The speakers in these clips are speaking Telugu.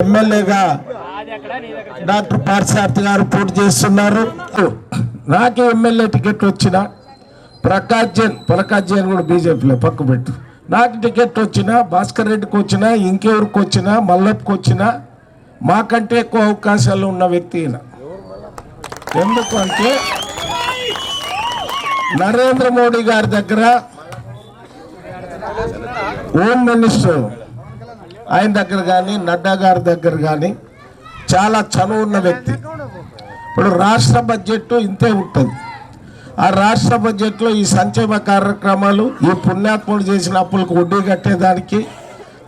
ఎమ్మెల్యేగా డాక్టర్ పార్సార్థి గారు పోటీ చేస్తున్నారు. నాకు ఎమ్మెల్యే టికెట్ వచ్చిన ప్రకాష్ జైన్ ప్రకాష్ జైన్ కూడా బీజేపీలో పక్క పెట్టు. నాకు టికెట్ వచ్చిన భాస్కర్ రెడ్డికి వచ్చినా ఇంకెవరికి వచ్చినా మల్లప్పకి వచ్చినా మాకంటే ఎక్కువ అవకాశాలు ఉన్న వ్యక్తి ఎందుకంటే నరేంద్ర మోడీ గారి దగ్గర హోమ్ మినిస్టర్ ఆయన దగ్గర కానీ నడ్డా గారి దగ్గర కానీ చాలా చనువు ఉన్న వ్యక్తి. ఇప్పుడు రాష్ట్ర బడ్జెట్ ఇంతే ఉంటుంది. ఆ రాష్ట్ర బడ్జెట్లో ఈ సంక్షేమ కార్యక్రమాలు ఈ పుణ్యాత్ములు చేసిన అప్పులకు వడ్డీ కట్టేదానికి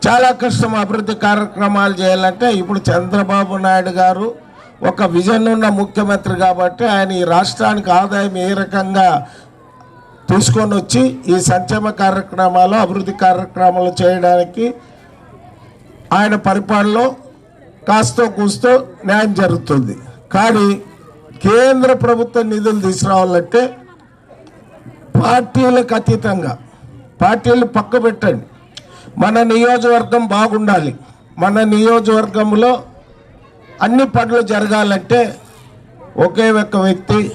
చాలా కష్టం అభివృద్ధి కార్యక్రమాలు చేయాలంటే ఇప్పుడు చంద్రబాబు నాయుడు గారు ఒక విజన్ ఉన్న ముఖ్యమంత్రి కాబట్టి ఆయన ఈ రాష్ట్రానికి ఆదాయం ఏ రకంగా తీసుకొని వచ్చి ఈ సంక్షేమ కార్యక్రమాలు అభివృద్ధి కార్యక్రమాలు చేయడానికి ఆయన పరిపాలనలో కాస్తో కూస్తో న్యాయం జరుగుతుంది. కానీ కేంద్ర ప్రభుత్వ నిధులు తీసుకురావాలంటే పార్టీలకు అతీతంగా పార్టీలు పక్క పెట్టండి. మన నియోజకవర్గం బాగుండాలి. మన నియోజకవర్గంలో అన్ని పనులు జరగాలంటే ఒకే ఒక్క వ్యక్తి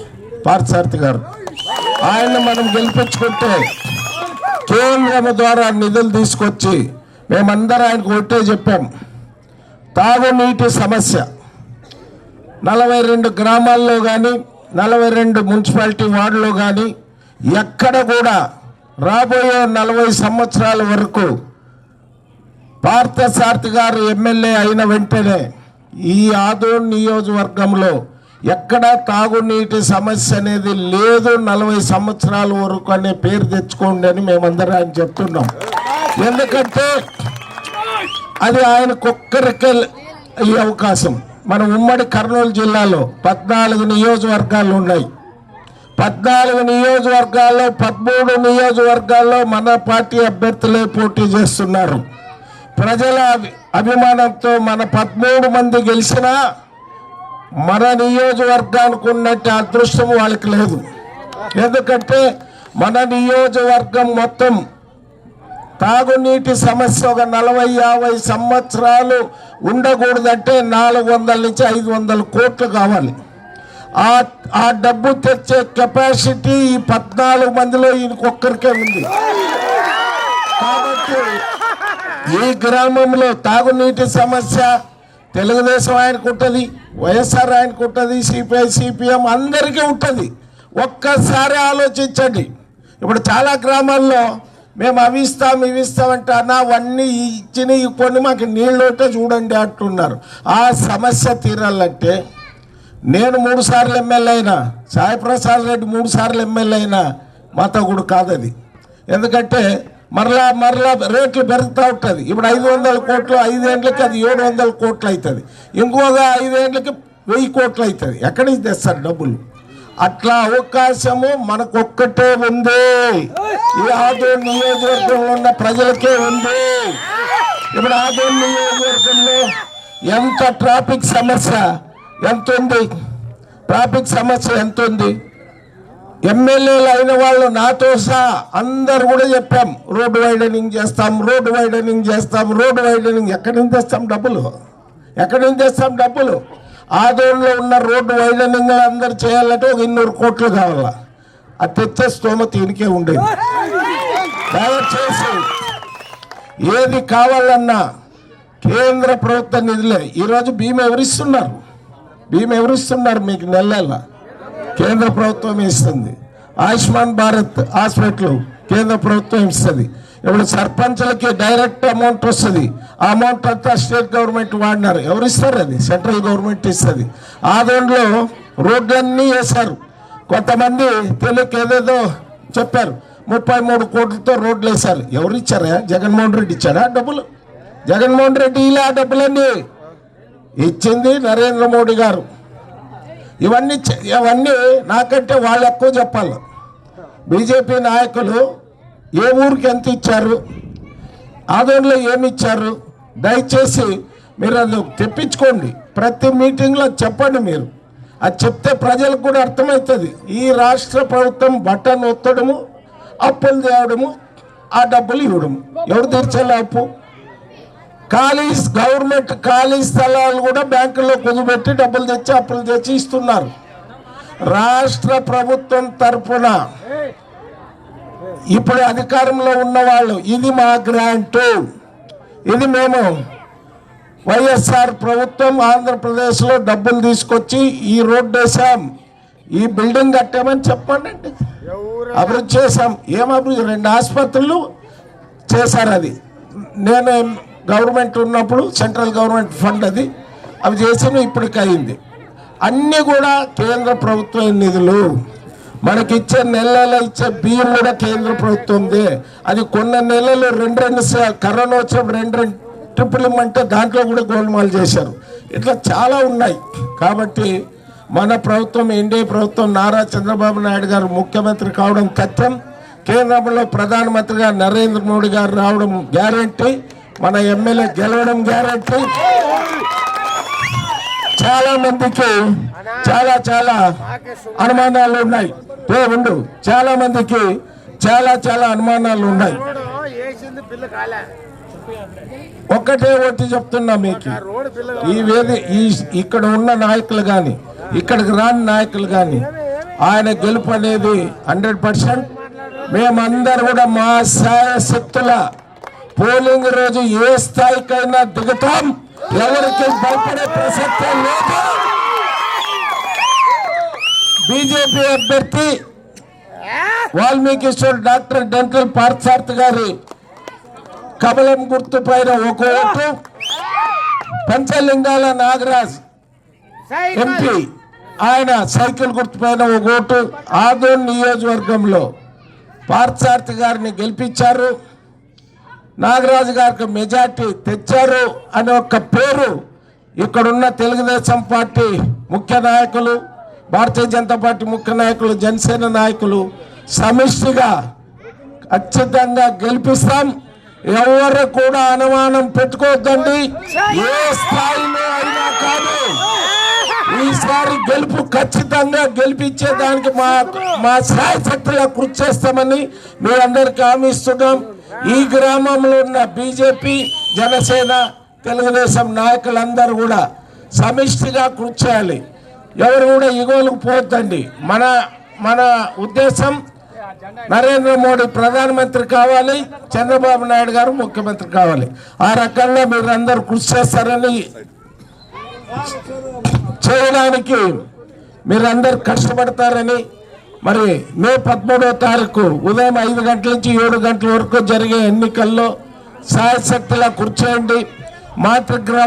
పార్థసారథి గారు. ఆయన మనం గెలిపించుకుంటే కేంద్రం ద్వారా నిధులు తీసుకొచ్చి మేమందరం ఆయనకు ఒకటే చెప్పాం. తాగునీటి సమస్య. నలభై రెండు గ్రామాల్లో కానీ నలభై రెండు మున్సిపాలిటీ వార్డులో కానీ ఎక్కడ కూడా రాబోయే నలభై సంవత్సరాల వరకు పార్థసారథి గారు ఎమ్మెల్యే అయిన వెంటనే ఈ ఆదోన్ నియోజకవర్గంలో ఎక్కడ తాగునీటి సమస్య అనేది లేదు నలభై సంవత్సరాల వరకు అనే పేరు తెచ్చుకోండి అని మేమందరం ఆయన చెప్తున్నాం. ఎందుకంటే అది ఆయన కుక్కరికి ఈ అవకాశం. మన ఉమ్మడి కర్నూలు జిల్లాలో పద్నాలుగు నియోజకవర్గాలు ఉన్నాయి. పద్నాలుగు నియోజకవర్గాల్లో పదమూడు నియోజకవర్గాల్లో మన పార్టీ అభ్యర్థులే పోటీ చేస్తున్నారు. ప్రజల అభి- అభిమానంతో మన పదమూడు మంది గెలిచినా మన నియోజకవర్గానికి ఉన్నట్టు అదృష్టం వాళ్ళకి లేదు. ఎందుకంటే మన నియోజకవర్గం మొత్తం తాగునీటి సమస్య ఒక నలభై యాభై సంవత్సరాలు ఉండకూడదంటే నాలుగు వందల నుంచి ఐదు వందల కోట్లు కావాలి. ఆ ఆ డబ్బు తెచ్చే కెపాసిటీ ఈ పద్నాలుగు మందిలో ఈయనకొక్కరికే ఉంది. కాబట్టి ఈ గ్రామంలో తాగునీటి సమస్య తెలుగుదేశం ఆయనకు ఉంటుంది వైఎస్ఆర్ ఆయనకు ఉంటుంది సిపిఐ సిపిఎం అందరికీ ఉంటుంది. ఒక్కసారి ఆలోచించండి. ఇప్పుడు చాలా గ్రామాల్లో మేము అవి ఇస్తాం ఇవి ఇస్తామంటే అన్న అవన్నీ ఇచ్చిన కొన్ని మాకు నీళ్ళు ఉంటే చూడండి అంటున్నారు. ఆ సమస్య తీరాలంటే నేను మూడు సార్లు ఎమ్మెల్యే అయినా సాయిప్రసాద్ రెడ్డి మూడు సార్లు ఎమ్మెల్యే అయినా మాతో కూడా ఎందుకంటే మరలా మరలా రేట్లు పెరుగుతూ ఉంటుంది. ఇప్పుడు ఐదు వందల కోట్లు ఐదేండ్లకి అది ఏడు వందల కోట్లు అవుతుంది ఇంకోగా ఐదేండ్లకి వెయ్యి కోట్లు అవుతుంది ఎక్కడి నుంచి తెస్తారు డబ్బులు? అట్లా అవకాశము మనకొక్కటే ఉంది. ఈ ఆదూరు నియోజకవర్గంలో ఉన్న ప్రజలకే ఉంది. ఇప్పుడు ఆదూరు నియోజకవర్గంలో ఎంత ట్రాఫిక్ సమస్య ఎంత ఉంది ట్రాఫిక్ సమస్య ఎంత ఉంది ఎమ్మెల్యేలు అయిన వాళ్ళు నాతో సహా అందరు కూడా చెప్పాం రోడ్డు వైడనింగ్ చేస్తాం రోడ్డు వైడనింగ్ చేస్తాం రోడ్డు వైడనింగ్ ఎక్కడి నుంచి తెస్తాం డబ్బులు? ఎక్కడి నుంచి తెస్తాం డబ్బులు? ఆదోళనలో ఉన్న రోడ్డు వైడనింగ్ అందరు చేయాలంటే ఒక ఇన్నూరు కోట్లు కావాలా? ఆ తెచ్చే స్తోమత ఈయనకే ఉండేది. దయచేసి ఏది కావాలన్నా కేంద్ర ప్రభుత్వ నిధులే. ఈరోజు భీమ ఎవరిస్తున్నారు? భీమ ఎవరిస్తున్నారు మీకు నెల నెల కేంద్ర ప్రభుత్వం ఇస్తుంది. ఆయుష్మాన్ భారత్ హాస్పిటల్ కేంద్ర ప్రభుత్వం ఇస్తుంది. ఇప్పుడు సర్పంచ్లకి డైరెక్ట్ అమౌంట్ వస్తుంది. ఆ అమౌంట్ అంతా స్టేట్ గవర్నమెంట్ వాడినారు. ఎవరు ఇస్తారు అది? సెంట్రల్ గవర్నమెంట్ ఇస్తుంది. ఆ దాంట్లో రోడ్లన్నీ వేశారు. కొంతమంది తెలియక ఏదేదో చెప్పారు. ముప్పై మూడు కోట్లతో రోడ్లు వేశారు. ఎవరు ఇచ్చారా? జగన్మోహన్ రెడ్డి ఇచ్చాడా డబ్బులు? జగన్మోహన్ రెడ్డి ఇలా డబ్బులన్నీ ఇచ్చింది నరేంద్ర మోడీ గారు. ఇవన్నీ ఇవన్నీ నాకంటే వాళ్ళు ఎక్కువ చెప్పాలి. బీజేపీ నాయకులు ఏ ఊరికి ఎంత ఇచ్చారు? ఆదోళనలో ఏమి ఇచ్చారు? దయచేసి మీరు అది తెప్పించుకోండి. ప్రతి మీటింగ్లో చెప్పండి మీరు. అది చెప్తే ప్రజలకు కూడా అర్థమవుతుంది. ఈ రాష్ట్ర ప్రభుత్వం బట్టను ఒత్తడము అప్పులు తేవడము ఆ డబ్బులు ఇవ్వడము. ఎవరు తీర్చాలి అప్పు? ఖాళీ గవర్నమెంట్ ఖాళీ స్థలాలు కూడా బ్యాంకుల్లో కుదిపెట్టి డబ్బులు తెచ్చి అప్పులు తెచ్చి ఇస్తున్నారు. రాష్ట్ర ప్రభుత్వం తరపున ఇప్పుడు అధికారంలో ఉన్నవాళ్ళు ఇది మా గ్రాంటు. ఇది మేము వైఎస్ఆర్ ప్రభుత్వం ఆంధ్రప్రదేశ్లో డబ్బులు తీసుకొచ్చి ఈ రోడ్డు వేసాం ఈ బిల్డింగ్ కట్టామని చెప్పండి అభివృద్ధి చేశాం. ఏం అభివృద్ధి? రెండు ఆసుపత్రులు చేశారు అది. నేను గవర్నమెంట్ ఉన్నప్పుడు సెంట్రల్ గవర్నమెంట్ ఫండ్ అది. అవి చేసిన ఇప్పటికి అయింది. అన్నీ కూడా కేంద్ర ప్రభుత్వ నిధులు. మనకిచ్చే ఇచ్చే ఇచ్చే బియ్యం కూడా కేంద్ర ప్రభుత్వం ఉంది అది కొన్ని నెలలు రెండు రెండు కరోనా వచ్చినప్పుడు రెండు రెండు ట్రిపుల్ ఇమ్మంటే దాంట్లో కూడా గోల్మాల్ చేశారు. ఇట్లా చాలా ఉన్నాయి. కాబట్టి మన ప్రభుత్వం ఎన్డీఏ ప్రభుత్వం నారా చంద్రబాబు నాయుడు గారు ముఖ్యమంత్రి కావడం తథ్యం కేంద్రంలో ప్రధానమంత్రిగా నరేంద్ర మోడీ గారు రావడం గ్యారంటీ. మన ఎమ్మెల్యే గెలవడం గ్యారంటీ. చాలా మందికి చాలా చాలా అనుమానాలు ఉన్నాయి. ఏ ఉండు. చాలా మందికి చాలా చాలా అనుమానాలు ఉన్నాయి. ఒక్కటే ఒకటి చెప్తున్నా మీకు. ఈ వేది ఈ ఇక్కడ ఉన్న నాయకులు కానీ ఇక్కడికి రాని నాయకులు కానీ ఆయన గెలుపు అనేది హండ్రెడ్ పర్సెంట్. మేమందరూ కూడా మా సాయశక్తుల పోలింగ్ రోజు ఏ స్థాయికైనా దిగుతాం. ఎవరికి భయపడే ప్రసక్తే లేదు. బీజేపీ అభ్యర్థి వాల్మీకిశ్వర్ డాక్టర్ డెంటల్ పార్థసార్థ్ గారి కమలం గుర్తు పైన ఒక ఓటు. పంచలింగాల నాగరాజ్ ఎంపీ ఆయన సైకిల్ గుర్తు పైన ఒక ఓటు. ఆదోన్ నియోజకవర్గంలో పార్థసార్థి గారిని గెలిపించారు. నాగరాజు గారికి మెజార్టీ తెచ్చారు అనే ఒక పేరు ఇక్కడున్న తెలుగుదేశం పార్టీ ముఖ్య నాయకులు భారతీయ జనతా పార్టీ ముఖ్య నాయకులు జనసేన నాయకులు సమిష్టిగా ఖచ్చితంగా గెలిపిస్తాం. ఎవరు కూడా అనుమానం పెట్టుకోవద్దండి. ఏ స్థాయిలో అయినా కాదు. ఈసారి గెలుపు ఖచ్చితంగా గెలిపించే దానికి మా మా శాయశక్తిగా కృషి చేస్తామని మీరందరికీ హామీ ఇస్తున్నాం. ఈ గ్రామంలో ఉన్న బీజేపీ జనసేన తెలుగుదేశం నాయకులందరూ కూడా సమిష్టిగా కృషి చేయాలి. ఎవరు కూడా ఇగోలకు పోద్దండి మన మన ఉద్దేశం నరేంద్ర మోడీ ప్రధానమంత్రి కావాలి చంద్రబాబు నాయుడు గారు ముఖ్యమంత్రి కావాలి. ఆ రకంగా మీరు అందరు కృషి చేస్తారని చేయడానికి మీరందరు కష్టపడతారని మరి మే పదమూడవ తారీఖు ఉదయం ఐదు గంటల నుంచి ఏడు గంటల వరకు జరిగే ఎన్నికల్లో సాయశక్తిలా కూర్చోండి. మాతృగ్రామ